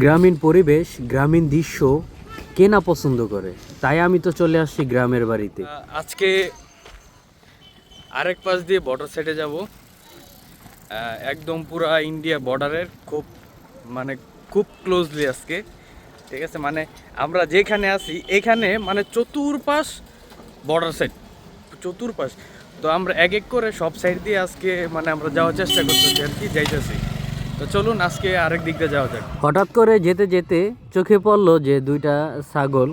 গ্রামীণ পরিবেশ, গ্রামীণ দৃশ্য কে না পছন্দ করে? তাই আমি তো চলে আসছি গ্রামের বাড়িতে। আজকে আরেক পাশ দিয়ে বর্ডার সাইডে যাব। একদম পুরা ইন্ডিয়া বর্ডারের খুব মানে খুব ক্লোজলি আজকে। ঠিক আছে? মানে আমরা যেখানে আছি, এখানে মানে চতুর্পাশ বর্ডার সাইড চতুর্পাশ। তো আমরা এক এক করে সব সাইড দিয়ে আজকে মানে আমরা যাওয়ার চেষ্টা করতেছি আর কি, যাইতেছি। চলুন আজকে আরেক দিক দিয়ে যাওয়া যাক। হঠাৎ করে যেতে যেতে চোখে পড়ল যে দুইটা ছাগল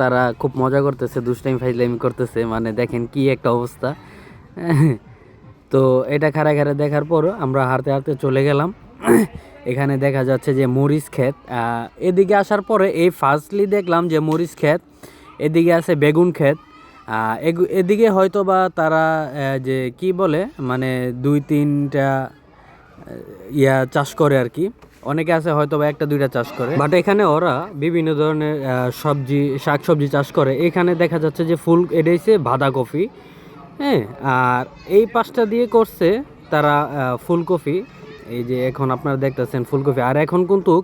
তারা খুব মজা করতেছে দুষ্টাইম ফাইজলাইমি করতেছে মানে দেখেন কি একটা অবস্থা। তো এটা খাড়া খাড়া দেখার পর আমরা হাঁটতে হাঁটতে চলে গেলাম। এখানে দেখা যাচ্ছে যে মরিচ ক্ষেত এদিকে আসার পরে এই ফার্স্টলি দেখলাম যে মরিচ ক্ষেত, এদিকে আছে বেগুন ক্ষেত এদিকে হয়তো বা তারা যে কি বলে মানে দুই তিনটা ইয়া চাষ করে আর কি। অনেকে আছে হয়তো বা একটা, দুইটা চাষ করে। বাট এখানে ওরা বিভিন্ন ধরনের সবজি শাক সবজি চাষ করে। এখানে দেখা যাচ্ছে যে ফুল এটা হচ্ছে বাঁধাকপি হ্যাঁ? আর এই পাশটা দিয়ে করছে তারা ফুলকপি। এই যে এখন আপনারা দেখতেছেন ফুলকপি। আর এখন কিন্তু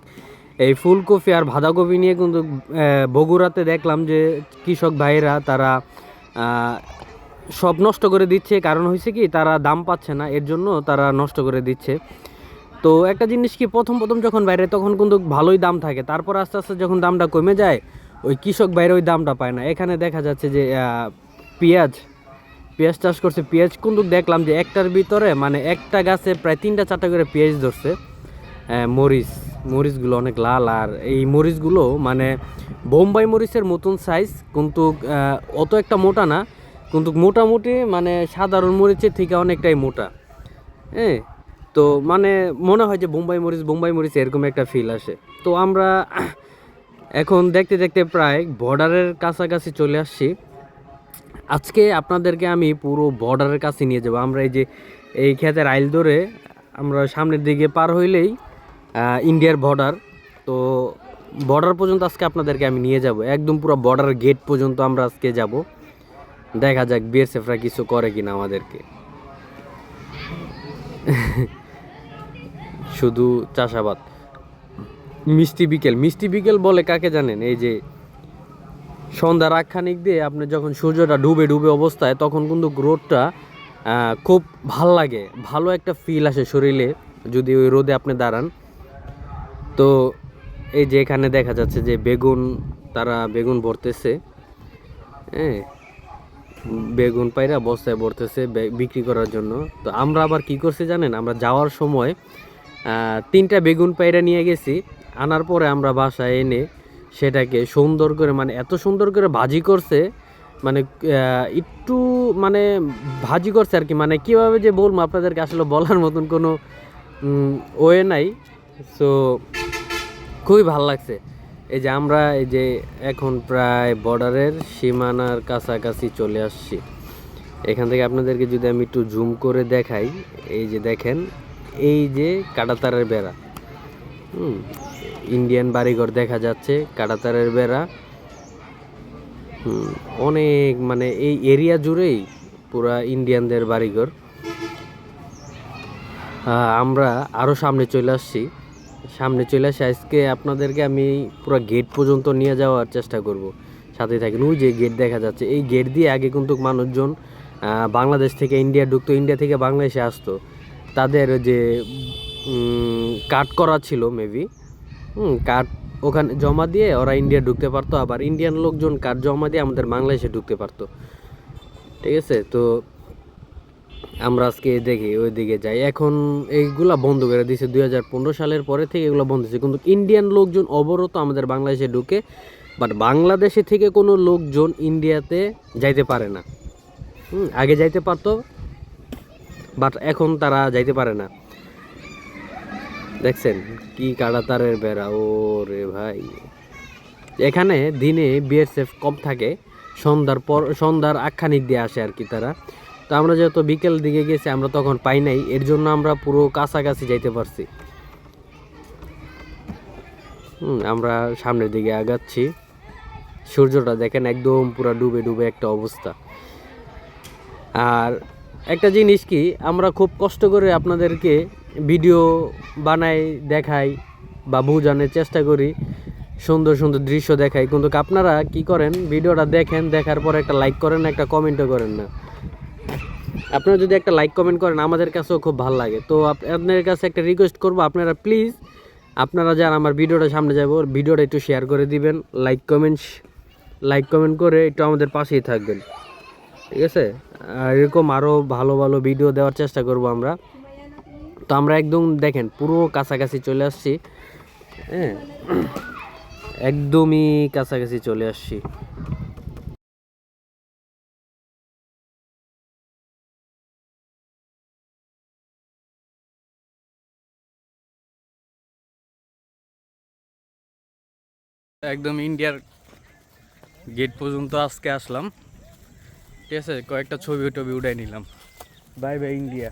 এই ফুলকপি আর বাঁধাকপি নিয়ে কিন্তু বগুড়াতে দেখলাম যে কৃষক ভাইরা তারা সব নষ্ট করে দিচ্ছে, কারণ হয়েছে কি, তারা দাম পাচ্ছে না, এর জন্য তারা নষ্ট করে দিচ্ছে। তো একটা জিনিস কি, প্রথম প্রথম যখন বাইরে, তখন কিন্তু ভালোই দাম থাকে। তারপর আস্তে আস্তে যখন দামটা কমে যায়, ওই কৃষক বাইরে ওই দামটা পায় না। এখানে দেখা যাচ্ছে যে পেঁয়াজ পেঁয়াজ চাষ করছে। পেঁয়াজ কিন্তু দেখলাম যে একটার ভিতরে মানে একটা গাছে প্রায় তিনটা চারটা করে পেঁয়াজ ধরছে। মরিচ, মরিচগুলো অনেক লাল, আর এই মরিচগুলো মানে বোম্বাই মরিচের মতন সাইজ কিন্তু অত একটা মোটা না। কিন্তু মোটামুটি মানে সাধারণ মরিচের থেকে অনেকটাই মোটা। হ্যাঁ তো মানে মনে হয় যে বোম্বাই মরিচ বোম্বাই মরিচ এরকম একটা ফিল আসে। তো আমরা এখন দেখতে দেখতে প্রায় বর্ডারের কাছাকাছি চলে আসছি। আজকে আপনাদেরকে আমি পুরো বর্ডারের কাছে নিয়ে যাব। আমরা এই যে এই ক্ষেতের আইল ধরে আমরা সামনের দিকে পার হইলেই ইন্ডিয়ার বর্ডার তো বর্ডার পর্যন্ত আজকে আপনাদেরকে আমি নিয়ে যাব। একদম পুরো বর্ডার গেট পর্যন্ত আমরা আজকে যাব। দেখা যাক বিএসএফরা কিছু করে কিনা আমাদেরকে। শুধু চাষাবাদ। মিষ্টি বিকেল মিষ্টি বিকেল বলে কাকে জানেন? এই যে সন্ধ্যার আখ্যানিক দিয়ে আপনি যখন সূর্যটা ডুবে ডুবে অবস্থায়, তখন কিন্তু রোদটা খুব ভালো লাগে। ভালো একটা ফিল আসে শরীরে, যদি ওই রোদে আপনি দাঁড়ান। তো এই যে এখানে দেখা যাচ্ছে যে বেগুন, তারা বেগুন ভরতেছে। হ্যাঁ বেগুন পাইরা বস্তায় ভরতেছে বিক্রি করার জন্য। তো আমরা আবার কি করছি জানেন? আমরা যাওয়ার সময় তিনটা বেগুন পাইরা নিয়ে গেছি। আনার পরে আমরা বাসায় এনে সেটাকে সুন্দর করে মানে এত সুন্দর করে ভাজি করছে মানে একটু মানে ভাজি করছে আর কি। মানে কীভাবে যে বলব, আপনাদেরকে আসলে বলার মতন কোনো ওয়ে নাই। সো খুবই ভালো লাগছে। এই যে আমরা এই যে এখন প্রায় বর্ডারের সীমানার কাছাকাছি চলে আসছি। এখান থেকে আপনাদেরকে যদি আমি একটু জুম করে দেখাই এই যে দেখেন এই যে কাটাতারের বেড়া। হুম ইন্ডিয়ান বাড়িঘর দেখা যাচ্ছে কাটাতারের বেড়া। হুম, অনেক মানে এই এরিয়া জুড়েই পুরা ইন্ডিয়ানদের বাড়িঘর। আমরা আরও সামনে চলে আসছি। সামনে চলে আসে। আজকে আপনাদেরকে আমি পুরো গেট পর্যন্ত নিয়ে যাওয়ার চেষ্টা করব। সাথে থাকেন, ওই যে গেট দেখা যাচ্ছে। এই গেট দিয়ে আগে কিন্তু মানুষজন বাংলাদেশ থেকে ইন্ডিয়া ঢুকতো ইন্ডিয়া থেকে বাংলাদেশে আসতো। তাদের যে কাট করা ছিল মেবি হুম কার্ড ওখানে জমা দিয়ে ওরা ইন্ডিয়া ঢুকতে পারতো। আবার ইন্ডিয়ান লোকজন কার্ড জমা দিয়ে আমাদের বাংলাদেশে ঢুকতে পারতো। ঠিক আছে? তো আমরা আজকে দেখি ওই দিকে যাই। এখন এইগুলা বন্ধ করে দিয়েছে দুই হাজার পনেরো সালের পরে থেকে এগুলো বন্ধ হয়েছে। কিন্তু ইন্ডিয়ান লোকজন অবরত আমাদের বাংলাদেশে ঢুকে বাট বাংলাদেশে থেকে কোনো লোকজন ইন্ডিয়াতে যাইতে পারে না। আগে যাইতে পারতো বাট এখন তারা যাইতে পারে না। দেখছেন কি কাটাতারের বেড়া ও রে ভাই। এখানে দিনে বিএসএফ কম থাকে, সন্ধ্যার পর, সন্ধ্যার আখ্যানিক দিয়ে আসে আর কি তারা। তো আমরা যেহেতু বিকেল দিকে গেছি, আমরা তখন পাই নাই। এর জন্য আমরা পুরো কাছাকাছি যাইতে পারছি। আমরা সামনের দিকে আগাচ্ছি। সূর্যটা দেখেন একদম পুরো ডুবে ডুবে একটা অবস্থা। আর একটা জিনিস কি, আমরা খুব কষ্ট করে আপনাদেরকে ভিডিও বানাই, দেখাই বা বোঝানোর চেষ্টা করি, সুন্দর সুন্দর দৃশ্য দেখাই। কিন্তু আপনারা কি করেন, ভিডিওটা দেখেন, দেখার পর একটা লাইক করেন, একটা কমেন্টও করেন না। আপনারা যদি একটা লাইক কমেন্ট করেন, আমাদের কাছেও খুব ভালো লাগে। তো আপনাদের কাছে একটা রিকোয়েস্ট করব, আপনারা প্লিজ আপনারা যারা আমার ভিডিওটা সামনে যাব ভিডিওটা একটু শেয়ার করে দিবেন লাইক কমেন্ট লাইক কমেন্ট করে একটু আমাদের পাশেই থাকবেন। ঠিক আছে? এরকম আরও ভালো ভালো ভিডিও দেওয়ার চেষ্টা করব আমরা। তো আমরা একদম দেখেন, পুরো কাছাকাছি চলে আসছি। হ্যাঁ? একদমই কাছাকাছি চলে আসছি। একদম ইন্ডিয়ার গেট পর্যন্ত আজকে আসলাম। ঠিক আছে, কয়েকটা ছবি টবি উঠাই নিলাম। Bye bye, India.